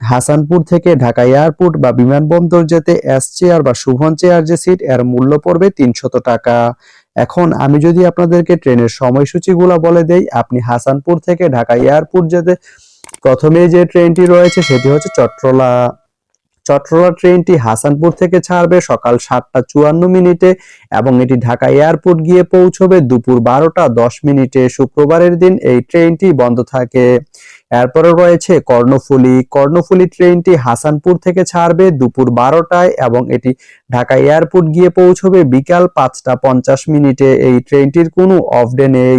হাসানপুর থেকে ঢাকা এয়ারপোর্ট বা বিমানবন্দর যেতে এস চেয়ার বা শুভন চেয়ার যে সিট এর মূল্য পড়বে তিনশত টাকা। এখন আমি যদি আপনাদেরকে ট্রেনের সময়সূচিগুলো বলে দেই, আপনি হাসানপুর থেকে ঢাকা এয়ারপোর্ট যেতে প্রথমে যে ট্রেনটি রয়েছে সেটি হচ্ছে চট্টলা চট্টলা ট্রেনটি হাসানপুর থেকে ছাড়বে সকাল সাতটা চুয়ান্ন মিনিটে এবং এটি ঢাকা এয়ারপোর্ট গিয়ে পৌঁছবে দুপুর বারোটা দশ মিনিটে। শুক্রবারের দিন এই ট্রেনটি বন্ধ থাকে। এরপরে রয়েছে কর্ণফুলি। কর্ণফুলি ট্রেনটি হাসানপুর থেকে ছাড়বে দুপুর বারোটায় এবং এটি ঢাকা এয়ারপোর্ট গিয়ে পৌঁছবে বিকাল পাঁচটা পঞ্চাশ মিনিটে। এই ট্রেনটির কোনো অফ ডে নেই।